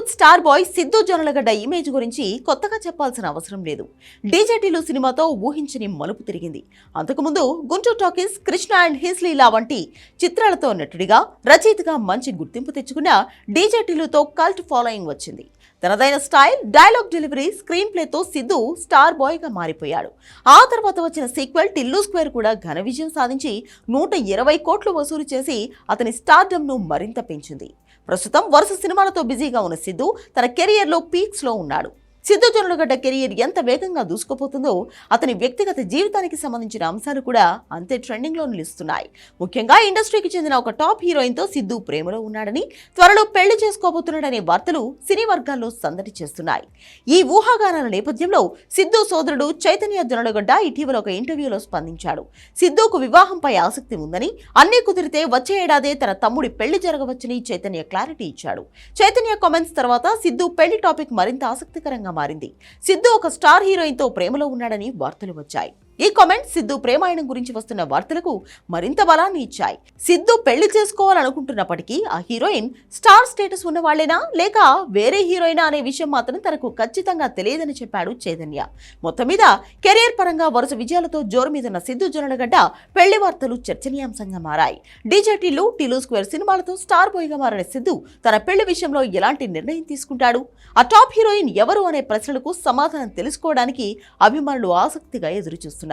Bollywood star boy Siddhu Jonnalagadda image గురించి కొత్తగా చెప్పాల్సిన అవసరం లేదు. డీజేటీలు సినిమాతో ఊహించని మలుపు తిరిగింది. అంతకుముందు Guntur talkies Krishna and his Leela వంటి చిత్రాలతో నటుడిగా రచయితగా మంచి గుర్తింపు తెచ్చుకున్న డీజేటీలతో కల్ట్ ఫాలోయింగ్ వచ్చింది. తనదైన స్టైల్ డైలాగ్ డెలివరీ స్క్రీన్ ప్లేతో సిద్ధు స్టార్ బాయ్గా మారిపోయాడు. ఆ తర్వాత వచ్చిన సీక్వెల్ టిల్లు స్క్వేర్ కూడా ఘన విజయం సాధించి నూట ఇరవై కోట్లు వసూలు చేసి అతని స్టార్డమ్ను మరింత పెంచింది. ప్రస్తుతం వరుస సినిమాలతో బిజీగా ఉన్న సిద్ధు తన కెరియర్లో పీక్స్లో ఉన్నాడు. సిద్ధు జొన్నలగడ్డ కెరియర్ ఎంత వేగంగా దూసుకుపోతుందో అతని వ్యక్తిగత జీవితానికి సంబంధించిన అంశాలు కూడా అంతే ట్రెండింగ్లో నిలుస్తున్నాయి. ముఖ్యంగా ఇండస్ట్రీకి చెందిన ఒక టాప్ హీరోయిన్తో సిద్ధు ప్రేమలో ఉన్నాడని త్వరలో పెళ్ళి చేసుకోబోతున్నాడనే వార్తలు సినీ వర్గాల్లో సందడి చేస్తున్నాయి. ఈ ఊహాగానాల నేపథ్యంలో సిద్ధు సోదరుడు చైతన్య జొన్నలగడ్డ ఇటీవల ఒక ఇంటర్వ్యూలో స్పందించాడు. సిద్ధుకు వివాహంపై ఆసక్తి ఉందని అన్నీ కుదిరితే వచ్చే ఏడాదే తన తమ్ముడి పెళ్ళి జరగవచ్చని చైతన్య క్లారిటీ ఇచ్చాడు. చైతన్య కామెంట్స్ తర్వాత సిద్ధు పెళ్ళి టాపిక్ మరింత ఆసక్తికరంగా మారింది. సిద్ధు ఒక స్టార్ హీరోయిన్తో ప్రేమలో ఉన్నాడని వార్తలు వచ్చాయి. ఈ కామెంట్ సిద్ధు ప్రేమాయణం గురించి వస్తున్న వార్తలకు మరింత బలాన్ని ఇచ్చాయి. సిద్ధు పెళ్ళి చేసుకోవాలనుకుంటున్నప్పటికీ ఆ హీరోయిన్ స్టార్ స్టేటస్ ఉన్న వాళ్ళేనా లేక వేరే హీరోయినా అనే విషయం మాత్రం తనకు ఖచ్చితంగా తెలియదని చెప్పాడు చైతన్య. మొత్తం మీద కెరీర్ పరంగా వరుస విజయాలతో జోరు మీదున్న సిద్ధు జొన్నలగడ్డ పెళ్ళి వార్తలు చర్చనీయాంశంగా మారాయి. డీజేటీలు టిలు స్క్వేర్ సినిమాలతో స్టార్ బోయ్గా మారిన సిద్ధు తన పెళ్ళి విషయంలో ఎలాంటి నిర్ణయం తీసుకుంటాడు? ఆ టాప్ హీరోయిన్ ఎవరు అనే ప్రశ్నలకు సమాధానం తెలుసుకోవడానికి అభిమానులు ఆసక్తిగా ఎదురుచూస్తున్నారు.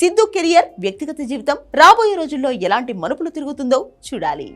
సిద్ధు కెరియర్ వ్యక్తిగత జీవితం రాబోయే రోజుల్లో ఎలాంటి మలుపులు తిరుగుతుందో చూడాలి.